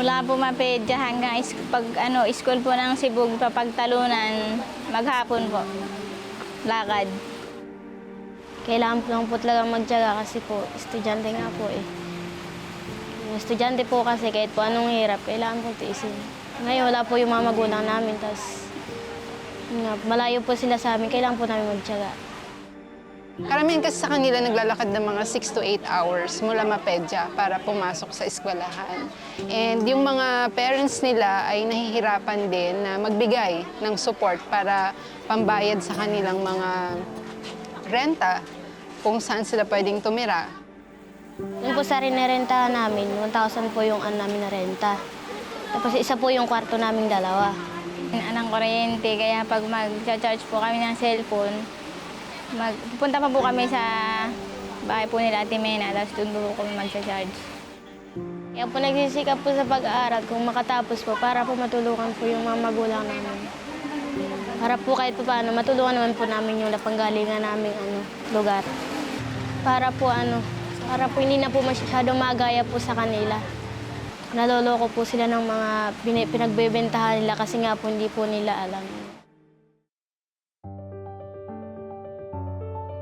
Mula po mapedya hanggang is, pag ano, school po ng Sibug, papagtalunan, maghapon po. Lakad. Kailangan po lang po talaga magtyaga kasi po, estudyante nga po eh. Estudyante po kasi kahit po anong hirap, kailangan po tiisin. Ngayon wala po yung mga magulang namin, tapos malayo po sila sa amin, kailangan po namin magtyaga. Karamihan kasi sa kanila naglalakad ng mga 6 to 8 hours mula Mapedja para pumasok sa eskwelahan. And yung mga parents nila ay nahihirapan din na magbigay ng support para pambayad sa kanilang mga renta kung saan sila pwedeng tumira. Yung po sa rinirentahan namin, 1,000 po yung ano namin na renta. Tapos isa po yung kwarto naming dalawa. Anang kuryente, kaya pag mag-charge po kami ng cellphone, mag, pupunta pa po kami sa bahay po nila Ate Mena, tapos doon po kami mag-charge. Kaya po nagsisikap po sa pag-aaral kung makatapos po para po matulungan po yung mga magulang namin. Para po kahit po paano, matulungan naman po namin yung napanggalingan naming ano, lugar. Para po ano, para po hindi na po masyadong magaya po sa kanila. Naloloko po sila ng mga pinagbebentahan nila kasi nga po hindi po nila alam.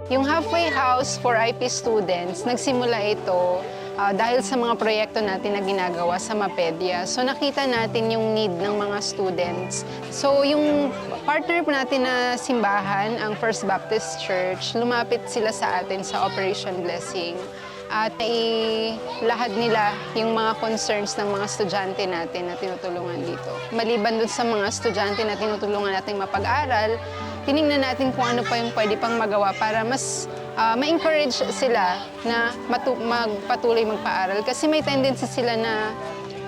Yung Halfway House for IP students, nagsimula ito ah, dahil sa mga proyekto natin na ginagawa sa Mapedia. So nakita natin yung need ng mga students. So yung partner po natin na simbahan, ang First Baptist Church, lumapit sila sa atin sa Operation Blessing at nailahad nila yung mga concerns ng mga estudyante natin na tinutulungan dito. Maliban dun sa mga estudyante na tinutulungan natin mapag-aral, tiningnan natin kung ano pa yung pwede pang magawa para mas ah, ma-encourage sila na matu- magpatuloy magpaaral. Kasi may tendency sila na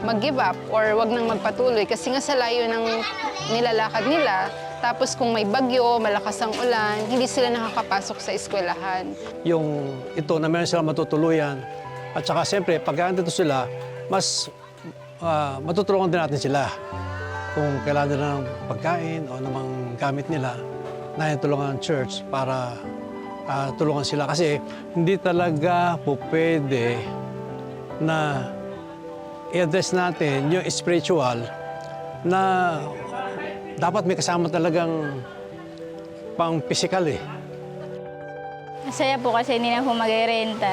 mag-give up or wag nang magpatuloy kasi nga sa layo ng nilalakad nila. Tapos kung may bagyo, malakas ang ulan, hindi sila nakakapasok sa eskwelahan. yung ito na meron silang matutuluyan. At saka siyempre, pag andito sila, mas ah, matutulungan din natin sila. Kung kailangan nila ng pagkain o namang gamit nila, na tulungan ng church para ah, tulungan sila. Kasi hindi talaga po pwede na i-address natin yung spiritual na dapat may kasama talagang pang physical eh. Masaya po kasi hindi na po mag-renta.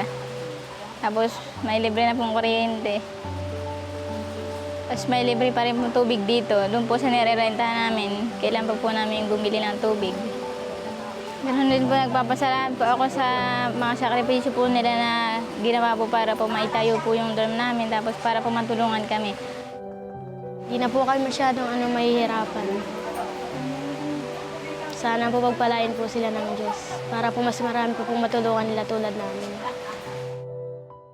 Tapos may libre na pong kuryente. Tapos may libre pa rin pong tubig dito. Doon po sa nire-renta namin, kailan pa po namin bumili ng tubig. Ganun din po nagpapasalamat po ako sa mga sakripisyo po nila na ginawa po para po maitayo po yung dorm namin tapos para po matulungan kami. Hindi na po kami masyadong ano, mahihirapan. Sana po pagpalain po sila ng Diyos para po mas marami po pong matulungan nila tulad namin.